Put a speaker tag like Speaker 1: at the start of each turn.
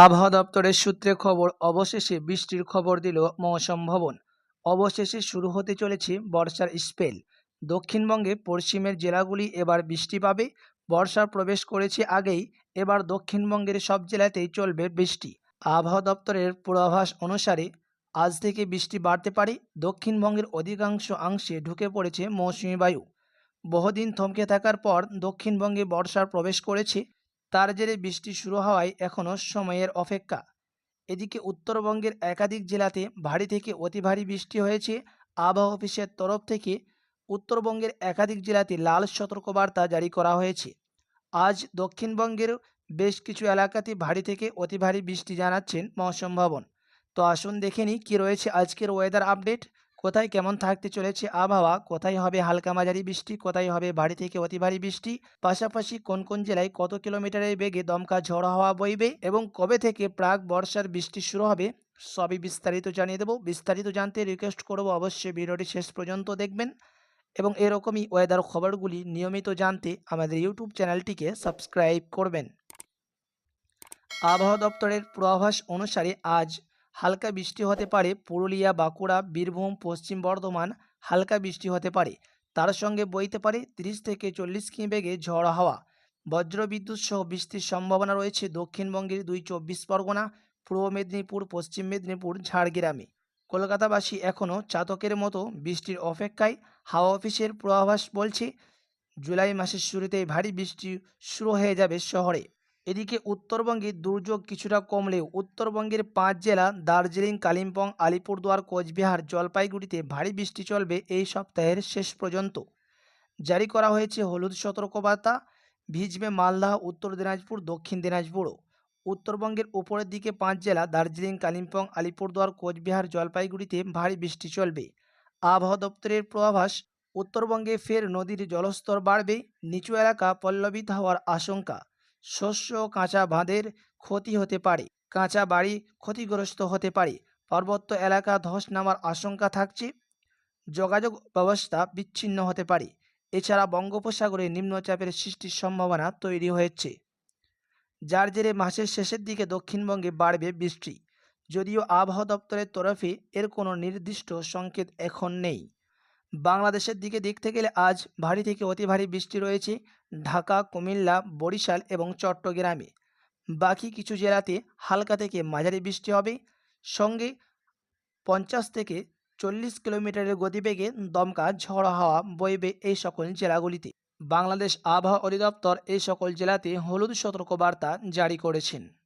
Speaker 1: আবহাওয়া দপ্তরের সূত্রে খবর, অবশেষে বৃষ্টির খবর দিল মৌসম ভবন। অবশেষে শুরু হতে চলেছে বর্ষার স্পেল। দক্ষিণবঙ্গে পশ্চিমের জেলাগুলি এবার বৃষ্টি পাবে। বর্ষা প্রবেশ করেছে আগেই। এবার দক্ষিণবঙ্গের সব জেলাতেই চলবে বৃষ্টি। আবহাওয়া দপ্তরের পূর্বাভাস অনুসারে আজ থেকে বৃষ্টি বাড়তে পারে। দক্ষিণবঙ্গের অধিকাংশ অংশে ঢুকে পড়েছে মৌসুমি বায়ু। বহুদিন থমকে থাকার পর দক্ষিণবঙ্গে বর্ষার প্রবেশ করেছে। তার জেরে বৃষ্টি শুরু হওয়ায় এখনও সময়ের অপেক্ষা। এদিকে উত্তরবঙ্গের একাধিক জেলাতে ভারী থেকে অতি ভারী বৃষ্টি হয়েছে। আবহাওয়া অফিসের তরফ থেকে উত্তরবঙ্গের একাধিক জেলাতে লাল সতর্কবার্তা জারি করা হয়েছে। আজ দক্ষিণবঙ্গের বেশ কিছু এলাকাতে ভারী থেকে অতি ভারী বৃষ্টি জানাচ্ছেন মৌসুম ভবন। তো আসুন দেখে নিই কী রয়েছে আজকের ওয়েদার আপডেট কোথায় কেমন থাকতে চলেছে আবহাওয়া, কোথায় হবে হালকা মাঝারি বৃষ্টি, কোথায় হবে ভারী থেকে অতি ভারী বৃষ্টি, পাশাপাশি কোন কোন জেলায় কত কিলোমিটারের বেগে দমকা ঝড় হওয়া বইবে এবং কবে থেকে প্রাক বর্ষার বৃষ্টি শুরু হবে, সবই বিস্তারিত জানিয়ে দেবো। বিস্তারিত জানতে রিকোয়েস্ট করব অবশ্যই ভিডিওটি শেষ পর্যন্ত দেখবেন এবং এরকমই ওয়েদার খবরগুলি নিয়মিত জানতে আমাদের ইউটিউব চ্যানেলটিকে সাবস্ক্রাইব করবেন। আবহাওয়া দপ্তরের পূর্বাভাস অনুসারে আজ হালকা বৃষ্টি হতে পারে পুরুলিয়া, বাঁকুড়া, বীরভূম, পশ্চিম বর্ধমান, হালকা বৃষ্টি হতে পারে। তার সঙ্গে বইতে পারে তিরিশ থেকে চল্লিশ কিমি বেগে ঝড় হাওয়া। বজ্রবিদ্যুৎ সহ বৃষ্টির সম্ভাবনা রয়েছে দক্ষিণবঙ্গের দুই চব্বিশ পরগনা, পূর্ব মেদিনীপুর, পশ্চিম মেদিনীপুর, ঝাড়গ্রামে। কলকাতাবাসী এখনও চাতকের মতো বৃষ্টির অপেক্ষায় হাওয়া অফিসের পূর্বাভাস বলছে, জুলাই মাসের শুরুতেই ভারী বৃষ্টি শুরু হয়ে যাবে শহরে। এদিকে উত্তরবঙ্গে দুর্যোগ কিছুটা কমলেও উত্তরবঙ্গের পাঁচ জেলা দার্জিলিং, কালিম্পং, আলিপুরদুয়ার, কোচবিহার, জলপাইগুড়িতে ভারী বৃষ্টি চলবে এই সপ্তাহের শেষ পর্যন্ত। জারি করা হয়েছে হলুদ সতর্কবার্তা। ভিজবে মালদা, উত্তর দিনাজপুর, দক্ষিণ দিনাজপুরও উত্তরবঙ্গের উপরের দিকে পাঁচ জেলা দার্জিলিং, কালিম্পং, আলিপুরদুয়ার, কোচবিহার, জলপাইগুড়িতে ভারী বৃষ্টি চলবে। আবহাওয়া দপ্তরের পূর্বাভাস, উত্তরবঙ্গে ফের নদীর জলস্তর বাড়বে। নিচু এলাকা পল্লবিত হওয়ার আশঙ্কা। শস্য কাঁচা বাঁধের ক্ষতি হতে পারে, কাঁচা বাড়ি ক্ষতিগ্রস্ত হতে পারে। পার্বত্য এলাকা ধস নামার আশঙ্কা থাকছে। যোগাযোগ ব্যবস্থা বিচ্ছিন্ন হতে পারে। এছাড়া বঙ্গোপসাগরে নিম্নচাপের সৃষ্টির সম্ভাবনা তৈরি হয়েছে। যার জেরে মাসের শেষের দিকে দক্ষিণবঙ্গে বাড়বে বৃষ্টি। যদিও আবহাওয়া দপ্তরের তরফে এর কোনো নির্দিষ্ট সংকেত এখন নেই। বাংলাদেশের দিকে দেখতে গেলে আজ ভারী থেকে অতি ভারী বৃষ্টি রয়েছে ঢাকা, কুমিল্লা, বরিশাল এবং চট্টগ্রামে। বাকি কিছু জেলাতে হালকা থেকে মাঝারি বৃষ্টি হবে। সঙ্গে পঞ্চাশ থেকে চল্লিশ কিলোমিটারের গতিবেগে দমকা ঝড় হাওয়া বইবে এই সকল জেলাগুলিতে। বাংলাদেশ আবহাওয়া অধিদপ্তর এই সকল জেলাতে হলুদ সতর্কবার্তা জারি করেছেন।